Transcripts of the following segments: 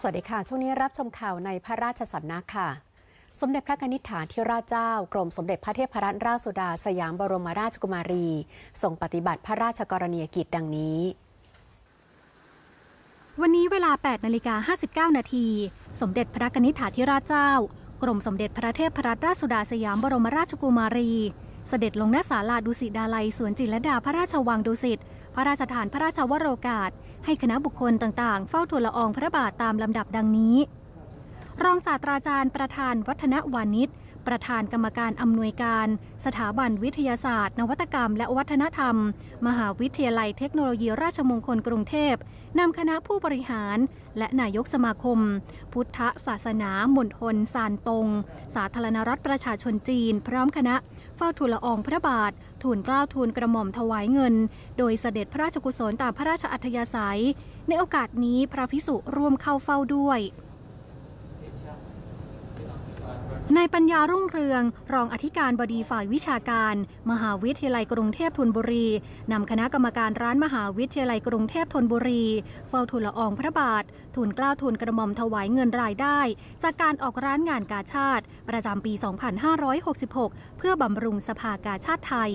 สวัสดีค่ะ ช่วงนี้รับชมข่าวในพระราชสำนักค่ะ สมเด็จพระนิษฐาธิราชเจ้า กรมสมเด็จพระเทพรัตนราชสุดา สยามบรมราชกุมารีทรงปฏิบัติพระราชกรณียกิจดังนี้ วันนี้เวลา 8นาฬิกา59 นาที สมเด็จพระนิษฐาธิราชเจ้า กรมสมเด็จพระเทพรัตนราชสุดาสยามบรมราชกุมารี เสด็จลงณศาลาดุสิตดาลัยสวนจิรลดาพระราชวังดุสิต พระราชทานพระราชวโรกาส ให้คณะบุคคลต่างๆ เฝ้าทูลละอองพระบาทตามลำดับดังนี้ รองศาสตราจารย์ประธานวัฒนวานิชประธานกรรมการอำนวยการ สถาบันวิทยาศาสตร์ นวัตกรรม และวัฒนธรรม มหาวิทยาลัยเทคโนโลยีราชมงคลกรุงเทพนำคณะผู้บริหาร และนายกสมาคม พุทธศาสนามณฑลซานตง สาธารณรัฐประชาชนจีน พร้อมคณะ เฝ้าทูลละอองพระบาท ทูลเกล้าทูลกระหม่อมถวายเงิน โดยเสด็จพระราชกุศลตามพระราชอัธยาศัย ในโอกาสนี้พระพิสุร่วมเข้าเฝ้าด้วย นายปัญญารุ่งเรือง รองอธิการบดีฝ่ายวิชาการ มหาวิทยาลัยกรุงเทพธนบุรีนำคณะกรรมการร้านมหาวิทยาลัยกรุงเทพธนบุรี เฝ้าทูลละอองพระบาท ทูลกล้าทูลกระหม่อมถวายเงินรายได้ จากการออกร้านงานกาชาติ ประจำปี 2566 เพื่อบำรุงสภากาชาติไทย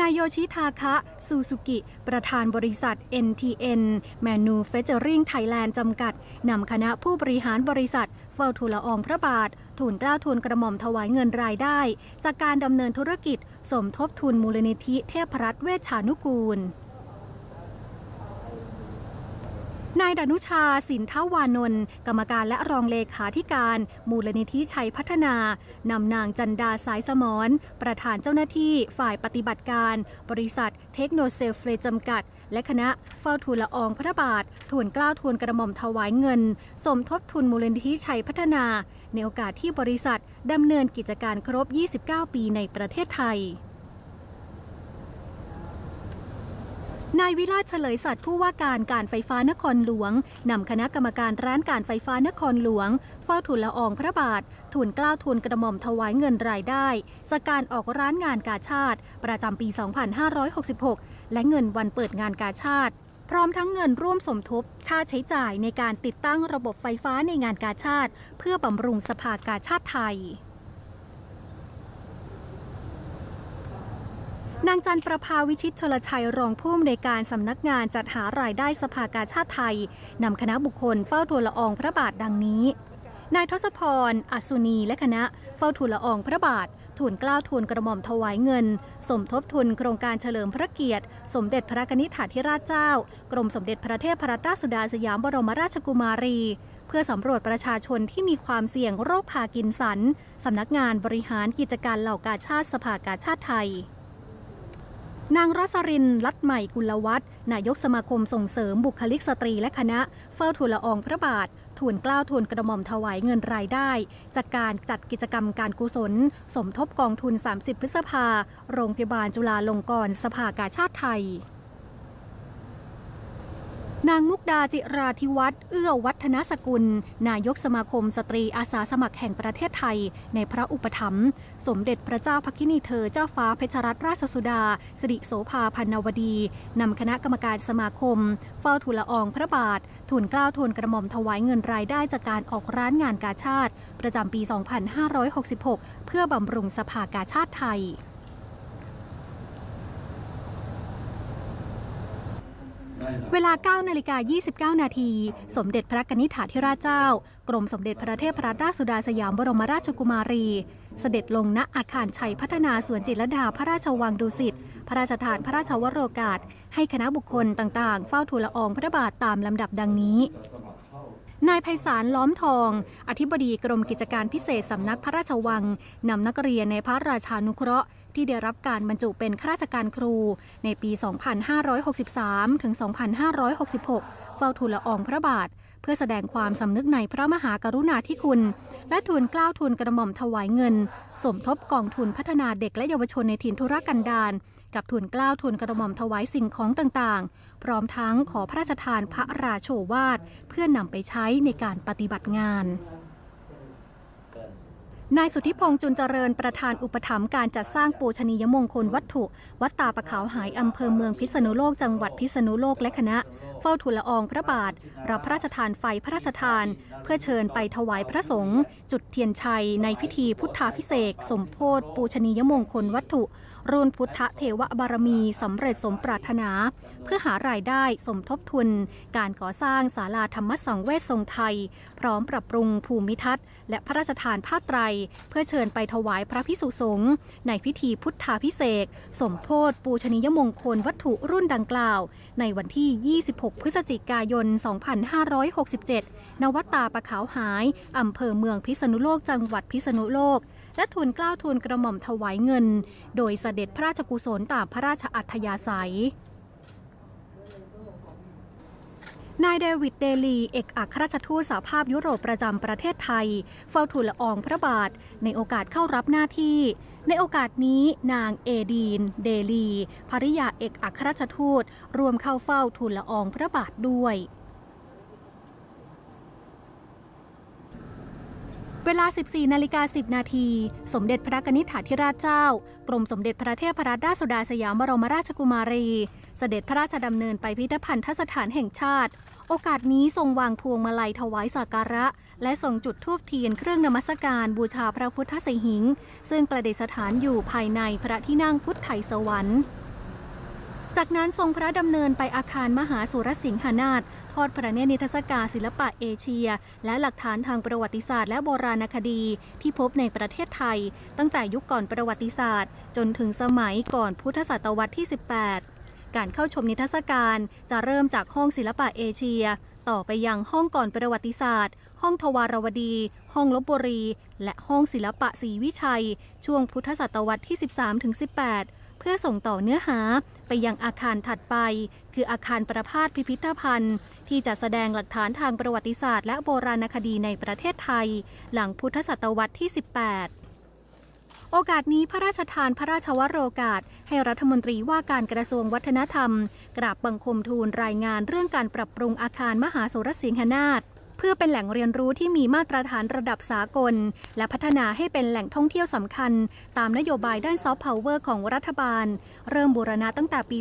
นายโยชิทาคะซูซูกิ ประธานบริษัท NTN Manufacturing Thailand จำกัด นำคณะผู้บริหารบริษัทเฝ้าทูลอองพระบาททูลเกล้าทูลกระหม่อมถวายเงินรายได้ จากการดำเนินธุรกิจ สมทบทุนมูลนิธิเทพรัตน์เวชชานุกูล นายดนุชาสินทวานนท์กรรมการและรองเลขาธิการ มูลนิธิชัยพัฒนานำนางจันดาสายสมรประธานเจ้าหน้าที่ฝ่ายปฏิบัติการ บริษัทเทคโนเซลเฟรจำกัด และคณะเฝ้าทูลละอองพระบาททูลกล้าวทูลกระหม่อมถวายเงิน สมทบทุนมูลนิธิชัยพัฒนา ในโอกาสที่บริษัทดำเนินกิจการครบ 29 ปีในประเทศไทย นายวิราชเฉลยสัตว์ผู้ว่าการการไฟฟ้านครหลวงนำคณะกรรมการร้านการไฟฟ้านครหลวง เฝ้าทูลละอองพระบาททูลกล้าทูลกระหม่อมถวายเงินรายได้ จากการออกร้านงานกาชาติ ประจำปี 2566 และเงินวันเปิดงานกาชาติ พร้อมทั้งเงินร่วมสมทบ ค่าใช้จ่ายในการติดตั้งระบบไฟฟ้าในงานกาชาติ เพื่อบำรุงสภากาชาติไทย นางจันประภาวิชิตชลชัยรองผู้อำนวยการสำนักงานจัดหารายได้สภากาชาติไทยนำคณะบุคคลเฝ้าทูลละอองพระบาทดังนี้ นายทศพรอัศนีและคณะเฝ้าทูลละอองพระบาททูลกล้าวทูลกระหม่อมถวายเงิน สมทบทุนโครงการเฉลิมพระเกียรติ สมเด็จพระนิษฐาธิราชเจ้า กรมสมเด็จพระเทพรัตนราชสุดาสยามบรมราชกุมารี เพื่อสำรวจประชาชนที่มีความเสี่ยงโรคพากินสันสำนักงานบริหารกิจการเหล่ากาชาติสภากาชาติไทย นางรัสรินลัดใหม่กุลวัฒน์นายกสมาคมส่งเสริมบุคลิกสตรีและคณะ เฝ้าทูลละอองพระบาททูลกล้าวทูลกระหม่อมถวายเงินรายได้ จากการจัดกิจกรรมการกุศล สมทบกองทุน 30 พฤษภา โรงพยาบาลจุฬาลงกรณ์สภากาชาติไทย นางมุกดาจิราธิวัฒน์เอื้อวัฒนสกุล นายกสมาคมสตรีอาสาสมัครแห่งประเทศไทย ในพระอุปถัมภ์สมเด็จพระเจ้าพักินีเธอเจ้าฟ้าเพชรรัตนราชสุดา สิริโสภาพันนวดี นำคณะกรรมการสมาคม เฝ้าทูลละอองพระบาททูลเกล้าทูลกระหม่อมถวายเงินรายได้จากการออกร้านงานกาชาติ ประจำปี 2566 เพื่อบำรุงสภากาชาติไทย เวลา9นาฬิกา29 นาที สมเด็จพระกนิษฐาธิราชเจ้า กรมสมเด็จพระเทพรัตนราชสุดาสยามบรมราชกุมารี เสด็จลงณอาคารชัยพัฒนาสวนจิตรดาพระราชวังดุสิต พระราชทานพระราชวโรกาส ให้คณะบุคคลต่างๆ เฝ้าทูลละอองพระบาทตามลำดับดังนี้ นายไพศาลล้อมทอง อธิบดีกรมกิจการพิเศษสำนักพระราชวัง นำนักเรียนในพระราชานุเคราะห์ ที่ได้รับการบรรจุเป็นข้าราชการครู ในปี 2563 ถึง 2566 เฝ้าทูลละอองพระบาท พื่อแสดงความสำนึกในพระมหากรุณาธิคุณ และทุนกล้าวทุนกระหม่อมถวายเงิน สมทบกองทุนพัฒนาเด็กและเยาวชนในถิ่นธุรกันดารกับทุนกล้าวทุนกระหม่อมถวายสิ่งของต่างๆ พร้อมทั้งขอพระราชทานพระราโชวาทเพื่อนำไปใช้ในการปฏิบัติงาน นายสุทธิพงษ์จุนเจริญประธานอุปถัมภ์การจัดสร้างปูชนียมงคลวัตถุ วัดตาปะขาวหายอำเภอเมืองพิษณุโลกจังหวัดพิษณุโลกและคณะ เฝ้าทูลละอองพระบาท รับพระราชทานไฟพระราชทาน เพื่อเชิญไปถวายพระสงฆ์จุดเทียนชัย ในพิธีพุทธาพิเศษสมโพธิปูชนียมงคลวัตถุ รุ่นพุทธเทวบารมีสำเร็จสมปรารถนา เพื่อหารายได้สมทบทุน การก่อสร้างศาลาธรรมสังเวชทรงไทย พร้อมปรับปรุงภูมิทัศน์ และพระราชทานผ้าไตรเพื่อเชิญไปถวายพระพิสุสงฆ์ในพิธีพุทธาพิเศษสมโพธปูชนียมงคลวัตถุรุ่นดังกล่าว ในวันที่ 26 พฤศจิกายน 2567 ณ วัดตาปะขาวหาย อำเภอเมืองพิษณุโลกจังหวัดพิษณุโลก และทูลกล้าวทูลกระหม่อมถวายเงิน โดยเสด็จพระราชกุศลตามพระราชอัธยาศัย นายเดวิดเดลี เอกอัครราชทูตสหภาพยุโรปประจำประเทศไทย เฝ้าทูลละอองพระบาท ในโอกาสเข้ารับหน้าที่ ในโอกาสนี้นางเอดีน เดลีภริยาเอกอัครราชทูตรวมเข้าเฝ้าทูลละอองพระบาทด้วยเวลา 14 นาฬิกา 10 นาที สมเด็จพระกนิษฐาธิราชเจ้า กรมสมเด็จพระเทพรัตนราชสุดาสยามบรมราชกุมารี เสด็จพระราชดำเนินไปพิพิธภัณฑสถานแห่งชาติ โอกาสนี้ทรงวางพวงมาลัยถวายสักการะ และทรงจุดธูปเทียนเครื่องนมัสการบูชาพระพุทธสิหิง ซึ่งประดิษฐานอยู่ภายในพระที่นั่งพุทธไทยสวรรค์ จากนั้นทรงพระดำเนินไปอาคารมหาสุรสิงหานาถทอดพระเนตรนิทรรศการศิลปะเอเชีย และหลักฐานทางประวัติศาสตร์และโบราณคดี ที่พบในประเทศไทย ตั้งแต่ยุคก่อนประวัติศาสตร์ จนถึงสมัยก่อนพุทธศตวรรษที่ 18 การเข้าชมนิทรรศการ จะเริ่มจากห้องศิลปะเอเชีย ต่อไปยังห้องก่อนประวัติศาสตร์ ห้องทวารวดี ห้องลบบุรี และห้องศิลปะศรีวิชัย ช่วงพุทธศตวรรษที่ 13-18 เพื่อส่งต่อเนื้อหาไปยังอาคารถัดไป คืออาคารประพาสพิพิธภัณฑ์ ที่จะแสดงหลักฐานทางประวัติศาสตร์ และโบราณคดีในประเทศไทย หลังพุทธศตวรรษที่ 18 โอกาสนี้พระราชทานพระราชวโรกาส ให้รัฐมนตรีว่าการกระทรวงวัฒนธรรม กราบบังคมทูลรายงานเรื่องการปรับปรุงอาคารมหาสุรสิงหนาถเพื่อเป็นแหล่งเรียนรู้ที่มีมาตรฐานระดับสากล และพัฒนาให้เป็นแหล่งท่องเที่ยวสำคัญ ตามนโยบายด้านซอฟต์พาวเวอร์ของรัฐบาล เริ่มบูรณะตั้งแต่ปี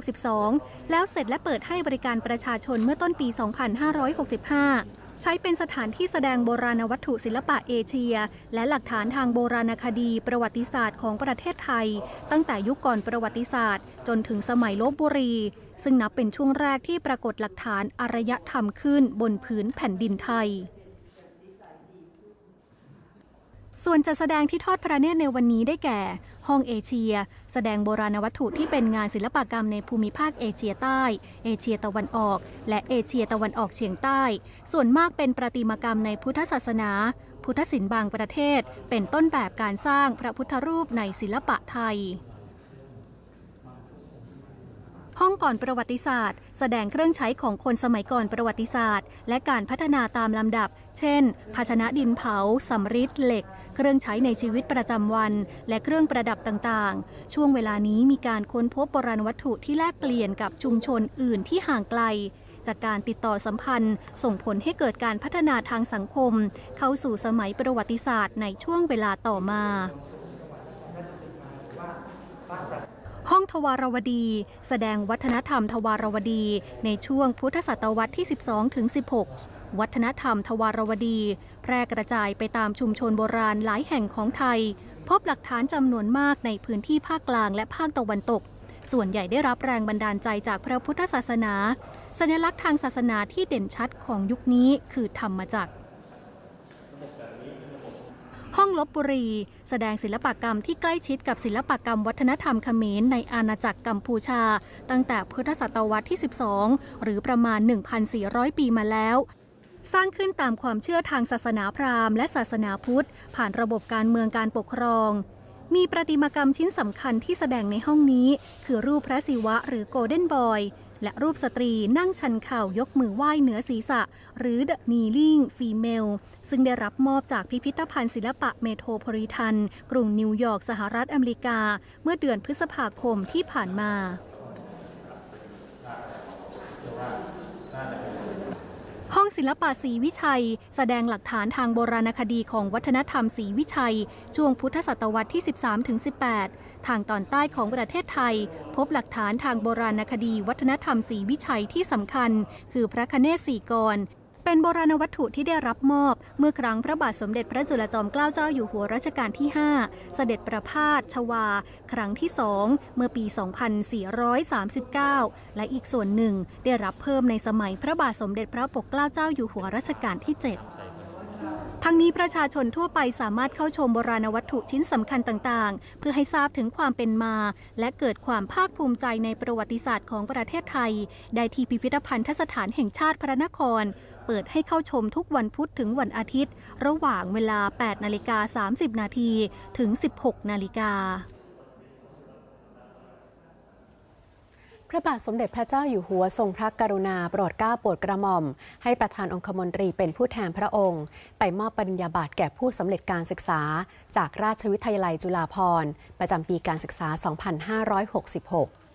2562 แล้วเสร็จและเปิดให้บริการประชาชนเมื่อต้นปี 2565 ใช้เป็นสถานที่แสดงโบราณวัตถุศิลปะเอเชีย และหลักฐานทางโบราณคดีประวัติศาสตร์ของประเทศไทย ตั้งแต่ยุคก่อนประวัติศาสตร์ จนถึงสมัยลบบุรี ซึ่งนับเป็นช่วงแรกที่ปรากฏหลักฐานอารยธรรมขึ้นบนพื้นแผ่นดินไทย ส่วนจัดแสดงที่ทอดพระเนตรในวันนี้ได้แก่ ห้องเอเชีย แสดงโบราณวัตถุที่เป็นงานศิลปกรรมในภูมิภาคเอเชียใต้ เอเชียตะวันออก และเอเชียตะวันออกเฉียงใต้ ส่วนมากเป็นประติมากรรมในพุทธศาสนา พุทธศิลป์บางประเทศ เป็นต้นแบบการสร้างพระพุทธรูปในศิลปะไทย ห้องก่อนประวัติศาสตร์ แสดงเครื่องใช้ของคนสมัยก่อนประวัติศาสตร์ และการพัฒนาตามลำดับ เช่น ภาชนะดินเผาสำริดเหล็ก เครื่องใช้ในชีวิตประจำวัน และเครื่องประดับต่างๆ ช่วงเวลานี้มีการค้นพบโบราณวัตถุที่แลกเปลี่ยนกับชุมชนอื่นที่ห่างไกลจากการติดต่อสัมพันธ์ ส่งผลให้เกิดการพัฒนาทางสังคม เข้าสู่สมัยประวัติศาสตร์ในช่วงเวลาต่อมา ห้องทวารวดี แสดงวัฒนธรรมทวารวดี ในช่วงพุทธศตวรรษที่ 12ถึง16 วัฒนธรรมทวารวดี แพร่กระจายไปตามชุมชนโบราณหลายแห่งของไทย พบหลักฐานจำนวนมากในพื้นที่ภาคกลางและภาคตะวันตก ส่วนใหญ่ได้รับแรงบันดาลใจจากพระพุทธศาสนา สัญลักษณ์ทางศาสนาที่เด่นชัดของยุคนี้คือธรรมจักร ห้องลบบุรี แสดงศิลปกรรมที่ใกล้ชิดกับศิลปกรรมวัฒนธรรมเขมรในอาณาจักรกัมพูชา ตั้งแต่พุทธศตวรรษที่ 12 หรือประมาณ 1,400 ปีมาแล้ว สร้างขึ้นตามความเชื่อทางศาสนาพราหมณ์และศาสนาพุทธ ผ่านระบบการเมืองการปกครอง มีประติมากรรมชิ้นสำคัญที่แสดงในห้องนี้ คือรูปพระศิวะหรือโกลเด้นบอย และรูปสตรีนั่งชันเข่ายกมือไหว้เหนือศีรษะ หรือ The Kneeling Female ซึ่งได้รับมอบจากพิพิธภัณฑ์ศิลปะเมโทรโพลิทัน กรุงนิวยอร์กสหรัฐอเมริกา เมื่อเดือนพฤษภาคมที่ผ่านมา ห้อง ศิลปะศรีวิชัย แสดงหลักฐานทางโบราณคดีของวัฒนธรรมศรีวิชัย ช่วงพุทธศตวรรษที่ 13-18 ทางตอนใต้ของประเทศไทย พบหลักฐานทางโบราณคดีวัฒนธรรมศรีวิชัยที่สำคัญ คือพระคเนศสีกร เป็นโบราณวัตถุที่ได้รับมอบ เมื่อครั้งพระบาทสมเด็จพระจุลจอมเกล้าเจ้าอยู่หัวรัชกาลที่ 5 เสด็จประพาสชวา ครั้งที่สองเมื่อปี 2439 และอีกส่วนหนึ่งได้รับเพิ่มในสมัยพระบาทสมเด็จพระปกเกล้าเจ้าอยู่หัวรัชกาลที่ 7ทั้งนี้ประชาชนทั่วไปสามารถเข้าชมโบราณวัตถุชิ้นสำคัญต่างๆ เพื่อให้ทราบถึงความเป็นมา และเกิดความภาคภูมิใจในประวัติศาสตร์ของประเทศไทย ได้ที่พิพิธภัณฑสถานแห่งชาติพระนคร เปิดให้เข้าชมทุกวันพุธถึงวันอาทิตย์ ระหว่างเวลา 8 นาฬิกา 30 นาทีถึง 16 นาฬิกาพระบาทสมเด็จพระเจ้าอยู่หัวทรงพระกรุณาโปรดเกล้าโปรดกระหม่อม ให้ประธานองคมนตรีเป็นผู้แทนพระองค์ ไปมอบปริญญาบัตรแก่ผู้สำเร็จการศึกษา จากราชวิทยาลัยจุฬาภรณ์ ประจำปีการศึกษา 2566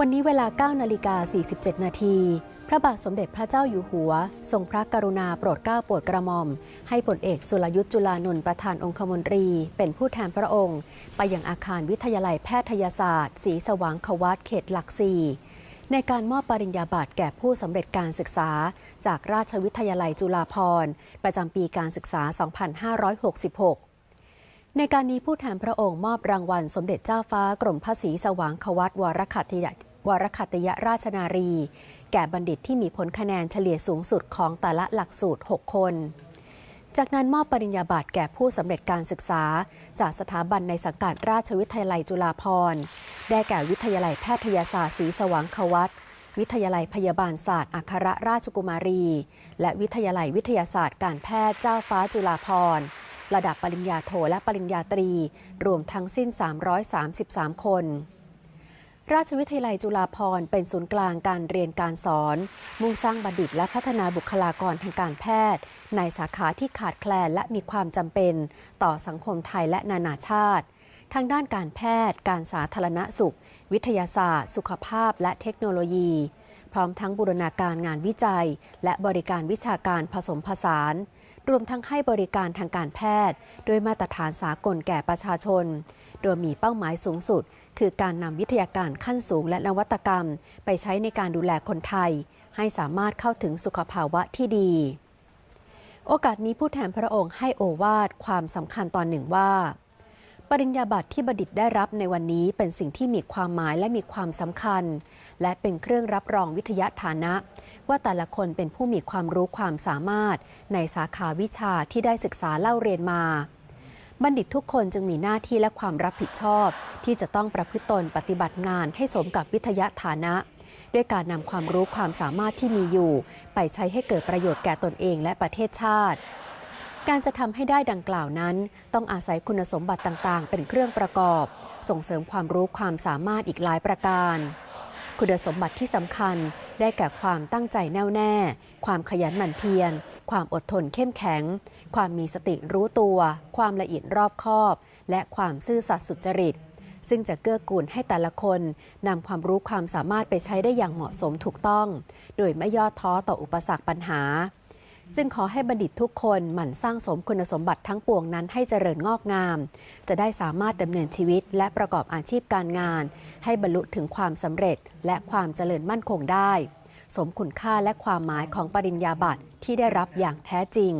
วันนี้เวลา 9 นาฬิกา 47 นาที พระบาทสมเด็จพระเจ้าอยู่หัว ทรงพระกรุณาโปรดเกล้าโปรดกระหม่อม ให้ผลเอกสุรยุทธ์จุลานนท์ประธานองคมนตรี เป็นผู้แทนพระองค์ ไปยังอาคารวิทยาลัยแพทยศาสตร์ศรีสว่างควัตเขตหลักสี่ในการมอบปริญญาบัตรแก่ผู้สำเร็จการศึกษา จากราชวิทยาลัยจุฬาภรณ์ ประจำปีการศึกษา 2566 ในการนี้ผู้แทนพระองค์มอบรางวัลสมเด็จเจ้าฟ้ากรมพระศรีสว่างควัตวรคัตยวรคัตยราชนารี แก่บัณฑิตที่มีผลคะแนนเฉลี่ยสูงสุดของแต่ละหลักสูตร 6 คน จากนั้นมอบปริญญาบัตรแก่ผู้สำเร็จการศึกษา จากสถาบันในสังกัดราชวิทยาลัยจุฬาภรณ์ ได้แก่วิทยาลัยแพทยศาสตร์ศรีสว่างควัตวิทยาลัยพยาบาลศาสตร์อัครราชกุมารี และวิทยาลัยวิทยาศาสตร์การแพทย์เจ้าฟ้าจุฬาภรณ์ ระดับปริญญาโทและปริญญาตรี รวมทั้งสิ้น 333 คน ราชวิทยาลัยจุฬาภรณ์เป็นศูนย์กลางการเรียนการสอน มุ่งสร้างบัณฑิตและพัฒนาบุคลากรทางการแพทย์ ในสาขาที่ขาดแคลนและมีความจำเป็น ต่อสังคมไทยและนานาชาติทางด้านการแพทย์ การสาธารณสุข วิทยาศาสตร์ สุขภาพ และเทคโนโลยี พร้อมทั้งบูรณาการงานวิจัย และบริการวิชาการผสมผสาน รวมทั้งให้บริการทางการแพทย์โดยมาตรฐานสากลแก่ประชาชน โดยมีเป้าหมายสูงสุด คือการนำวิทยาการขั้นสูงและนวัตกรรม ไปใช้ในการดูแลคนไทย ให้สามารถเข้าถึงสุขภาวะที่ดี โอกาสนี้ผู้แทนพระองค์ให้โอวาทความสำคัญตอนหนึ่งว่าปริญญาบัตรที่บัณฑิตได้รับในวันนี้เป็นสิ่งที่มีความหมายและมีความสำคัญ และเป็นเครื่องรับรองวิทยาฐานะ ว่าแต่ละคนเป็นผู้มีความรู้ความสามารถ ในสาขาวิชาที่ได้ศึกษาเล่าเรียนมา บัณฑิตทุกคนจึงมีหน้าที่และความรับผิดชอบ ที่จะต้องประพฤติตนปฏิบัติงานให้สมกับวิทยาฐานะ ด้วยการนำความรู้ความสามารถที่มีอยู่ ไปใช้ให้เกิดประโยชน์แก่ตนเองและประเทศชาติการจะทำให้ได้ดังกล่าวนั้น ต้องอาศัยคุณสมบัติต่าง ๆ เป็นเครื่องประกอบ ส่งเสริมความรู้ความสามารถอีกหลายประการ คุณสมบัติที่สำคัญได้แก่ความตั้งใจแน่วแน่ ความขยันหมั่นเพียร ความอดทนเข้มแข็ง ความมีสติรู้ตัว ความละเอียดรอบคอบ และความซื่อสัตย์สุจริต ซึ่งจะเกื้อกูลให้แต่ละคนนำความรู้ความสามารถไปใช้ได้อย่างเหมาะสมถูกต้อง โดยไม่ย่อท้อต่ออุปสรรคปัญหา จึงขอให้บัณฑิตทุกคนหมั่นสร้างสมคุณสมบัติทั้งปวงนั้นให้เจริญงอกงาม จะได้สามารถดำเนินชีวิตและประกอบอาชีพการงาน ให้บรรลุถึงความสำเร็จและความเจริญมั่นคงได้ สมคุณค่าและความหมายของปริญญาบัตรที่ได้รับอย่างแท้จริง